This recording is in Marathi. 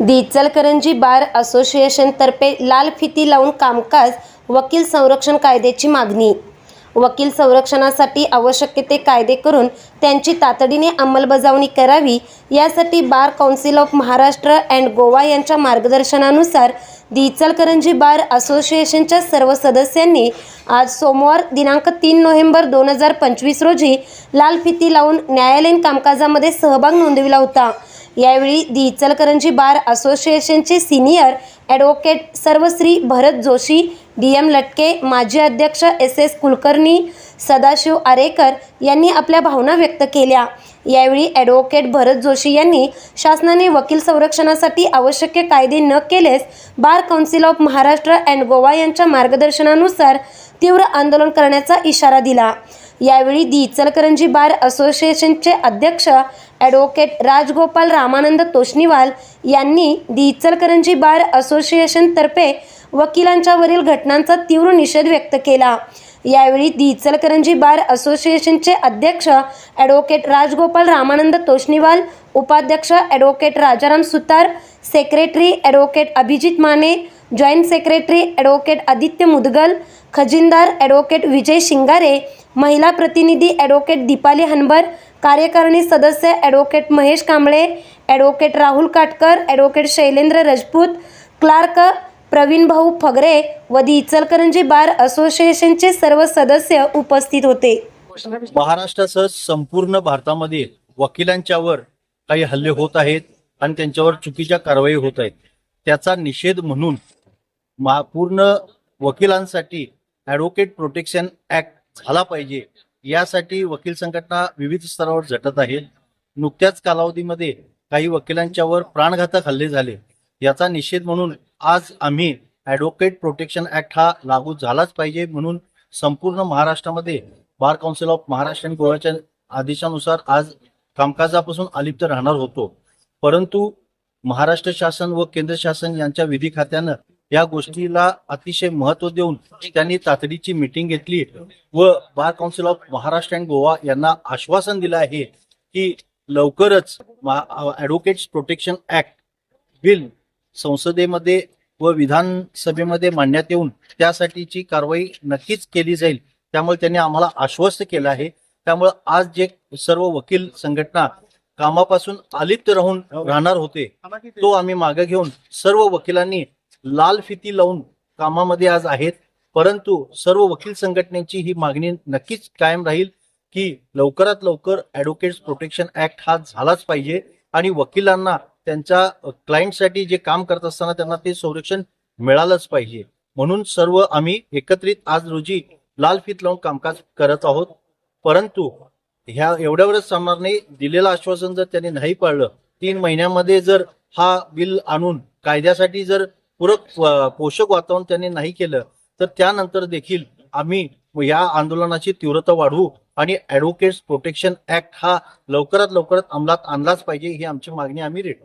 दि इचलकरंजी बार असोसिएशनतर्फे लाल फिती लावून कामकाज वकील संरक्षण कायद्याची मागणी. वकील संरक्षणासाठी आवश्यक ते कायदे करून त्यांची तातडीने अंमलबजावणी करावी. यासाठी bar council of Maharashtra and Goa यांच्या मार्गदर्शनानुसार दि इचलकरंजी बार असोसिएशनच्या सर्व सदस्यांनी आज सोमवार दिनांक तीन नोव्हेंबर दोन हजार पंचवीस रोजी लाल फिती लावून न्यायालयीन कामकाजामध्ये सहभाग नोंदविला होता. यावेळी दी इचलकरंजी बार असोसिएशनचे सिनियर ॲडव्होकेट सर्वश्री भरत जोशी डी एम लटके माजी अध्यक्ष एस एस कुलकर्णी सदाशिव आरेकर यांनी आपल्या भावना व्यक्त केल्या. यावेळी ॲडव्होकेट भरत जोशी यांनी शासनाने वकील संरक्षणासाठी आवश्यक कायदे न केलेस bar council of Maharashtra and Goa यांच्या मार्गदर्शनानुसार तीव्र आंदोलन करण्याचा इशारा दिला. यावेळी दी इचलकरंजी बार असोसिएशनचे अध्यक्ष ॲडव्होकेट राजगोपाल रामानंद तोष्णीवाल यांनी दी इचलकरंजी बार असोसिएशनतर्फे वकिलांच्यावरील घटनांचा तीव्र निषेध व्यक्त केला. यावेळी दि इचलकरंजी बार असोसिएशनचे अध्यक्ष ॲडव्होकेट राजगोपाल रामानंद तोष्णीवाल उपाध्यक्ष advocate Rajaram Sutar secretary advocate Abhijit Mane joint secretary advocate Aditya Mudgal खजिनदार advocate Vijay Shingare महिला प्रतिनिधी ॲडव्होकेट दीपाली हनबर कार्यकारिणी सदस्य advocate Mahesh Kamble advocate Rahul Katkar advocate Shailendra Rajput clerk Pravin Bhau Phagare व दि इचलकरंजी बार असोसिएशनचे सर्व सदस्य उपस्थित होते. महाराष्ट्रासह संपूर्ण भारतामध्ये वकिलांच्यावर काही हल्ले होत आहेत आणि त्यांच्यावर चुकीच्या कारवाई होत आहेत. त्याचा निषेध म्हणून पूर्ण वकिलांसाठी ॲडव्होकेट प्रोटेक्शन ऍक्ट झाला पाहिजे. यासाठी वकील संघटना विविध स्तरावर झटत आहेत नुकत्याच कालावधीमध्ये काही वकिलांच्यावर प्राणघातक हल्ले झाले. याचा निषेध म्हणून आज आम्ही ॲडव्होकेट प्रोटेक्शन ऍक्ट हा लागू झालाच पाहिजे म्हणून संपूर्ण महाराष्ट्रामध्ये बार काउन्सिल ऑफ महाराष्ट्र आणि गोव्याच्या आदेशानुसार आज कामकाजापासून अलिप्त राहणार होतो. परंतु महाराष्ट्र शासन व केंद्र शासन यांच्या विधी खात्यानं या गोष्टीला अतिशय महत्त्व देऊन त्यांनी तातडीची मिटिंग घेतली व bar council of Maharashtra and Goa यांना आश्वासन दिलं आहे की लवकरच ऍडव्होकेट्स प्रोटेक्शन ऍक्ट बिल संसदेमध्ये व विधानसभेमध्ये मांडण्यात येऊन त्यासाठीची कारवाई नक्कीच केली जाईल. त्यामुळे त्यांनी आम्हाला आश्वस्त केलं आहे. त्यामुळे आज जे सर्व वकील संघटना कामापासून अलिप्त राहून राहणार होते तो आम्ही मागे घेऊन सर्व वकिलांनी लाल फिती लावून कामामध्ये आज आहेत. परंतु सर्व वकील संघटनेची ही मागणी नक्कीच कायम राहील की लवकरात लवकर ऍडव्होकेट्स प्रोटेक्शन ऍक्ट हा झालाच पाहिजे आणि वकिलांना त्यांच्या क्लायंटसाठी जे काम करत असताना त्यांना ते संरक्षण मिळालंच पाहिजे. म्हणून सर्व आम्ही एकत्रित आज रोजी लाल फित लावून कामकाज करत आहोत. परंतु ह्या एवढ्यावरच चालणार नाही दिलेलं आश्वासन जर त्यांनी नाही पाळलं तीन महिन्यामध्ये जर हा बिल आणून कायद्यासाठी जर पूरक पोषक वातावरण त्यांनी नाही केलं तर त्यानंतर देखील आम्ही या आंदोलनाची तीव्रता वाढवू आणि ऍडव्होकेट्स प्रोटेक्शन ऍक्ट हा लवकरात लवकरात अंमलात आणलाच पाहिजे ही आमची मागणी आम्ही रेटू.